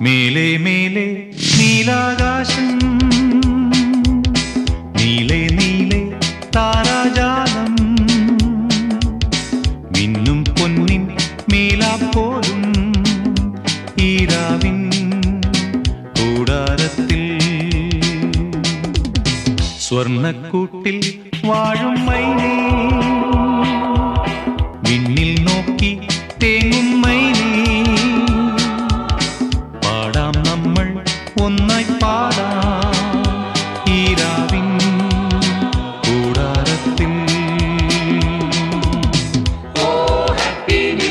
മേലെ മേലെ നീലാകാശം നീലെ നീലെ താരാജാലം. മിന്നും പൊന്നിൻ മേലാപ്പോലും ഈരാവിൻ കൂടാരത്തിൽ. സ്വർണക്കൂട്ടിൽ വാഴും മൈനേ നോക്കി തേങ്ങും മൈലേ. പാടാം നമ്മൾ ഒന്നായി പാടാം. ഈരാവിൻ കൂടാരത്തിൽ. ഓ ഹാപ്പി